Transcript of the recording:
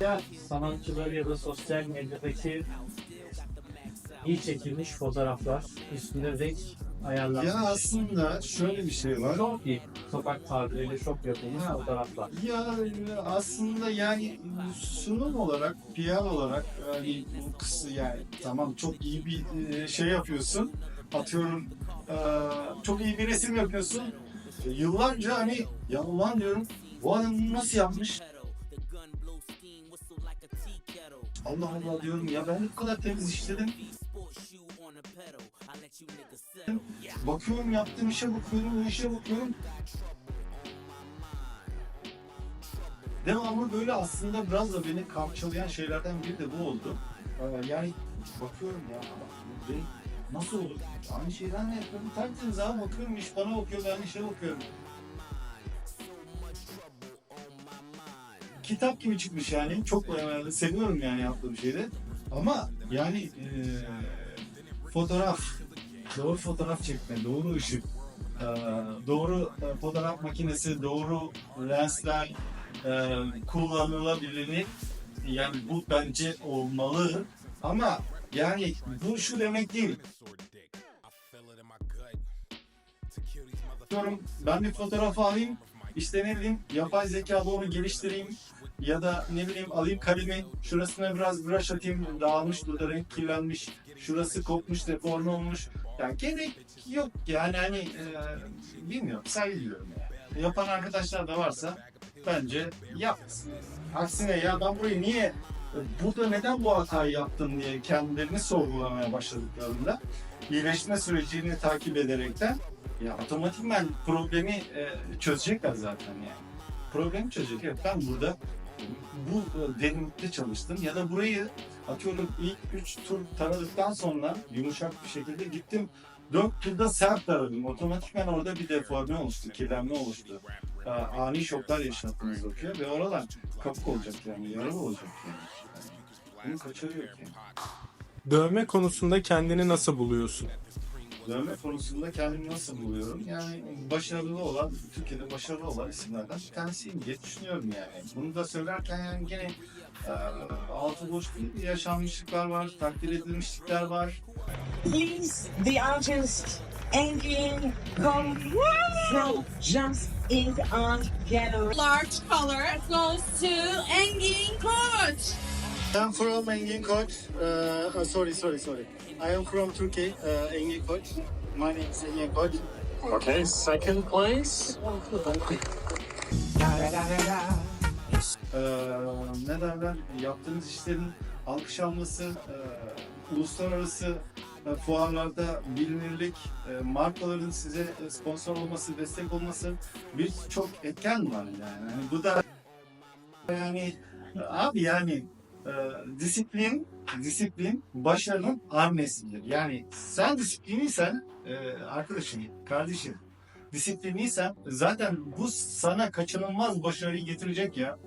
Ya sanatçıları ya da sosyal medyadaki iyi çekilmiş fotoğraflar üstünde renk ayarlanmış. Ya aslında şöyle bir şey var. Çok iyi. Sokak tarzıyla çok yapılmış fotoğraflar. Ya aslında yani sunum olarak, PR olarak yani bu kısa yani tamam çok iyi bir e, şey yapıyorsun. Atıyorum e, çok iyi bir resim yapıyorsun. E, Yıllarca hani ya ulan diyorum bu adam bunu nasıl yapmış? Allah Allah diyorum ya ben bu kadar temiz işledim. Bakıyorum yaptığım işe bakıyorum, o işe bakıyorum. Devamlı böyle aslında biraz da beni kamçılayan şeylerden biri de bu oldu. Ee, Yani bakıyorum ya nasıl olur? Aynı şeyden ne yapıyorum? Tertemiz abi bakıyorum iş bana bakıyor ben işe bakıyorum. Kitap gibi çıkmış yani. Çok e, seviyorum yani yaptığım şeyde. Ama yani e, fotoğraf, doğru fotoğraf çekme, doğru ışık, e, doğru e, fotoğraf makinesi, doğru lensler, e, kullanılabilirlik yani bu bence olmalı ama yani bu şu demek değil. Diyorum ben bir fotoğraf alayım işte ne bileyim yapay zeka onu geliştireyim ya da ne bileyim alayım kalemi şurasına biraz brush atayım dağılmış burada renk kirlenmiş şurası kopmuş deforme olmuş yani gerek yok yani hani e, bilmiyorum saygı duyuyorum yani. Yapan arkadaşlar da varsa bence yapsın. Aksine ya ben burayı niye burada neden bu hatayı yaptım diye kendilerini sorgulamaya başladıklarında iyileşme sürecini takip ederekten ya otomatikman problemi e, çözecekler zaten yani. Problemi çözecek. Evet, ben burada bu e, derinlikte çalıştım ya da burayı atıyorum ilk 3 tur taradıktan sonra yumuşak bir şekilde gittim 4 turda sert taradım. Otomatikman orada bir deforme oluştu, kirlenme oluştu. Aa, ani şoklar yaşattınız bakıyor ve oralar kapık olacak yani, yaralı olacak yani bunu kaçırıyor yani. Dövme konusunda kendini nasıl buluyorsun? Dövme konusunda kendimi nasıl buluyorum? Yani başarılı olan, Türkiye'de başarılı olan isimlerden bir tanesiyim diye düşünüyorum yani. Bunu da söylerken yani gene e, altı boş değil, yaşanmışlıklar var, takdir edilmişlikler var. Please, the artist Engin Kong from Jumps in on Gallery. large color goes to Engin Koç. I'm from Engin Koç. Uh, uh, sorry, sorry, sorry. I am from Turkey, uh, Engin Koç. My name is Engin Koç. Okay, second place. e, ne derler yaptığınız işlerin alkış alması, e, uluslararası e, fuarlarda bilinirlik, e, markaların size sponsor olması, destek olması birçok etken var yani. yani bu da yani abi yani e, disiplin disiplin başarının annesidir. Yani sen disipliniysen e, arkadaşım, kardeşim disipliniysen zaten bu sana kaçınılmaz başarıyı getirecek ya.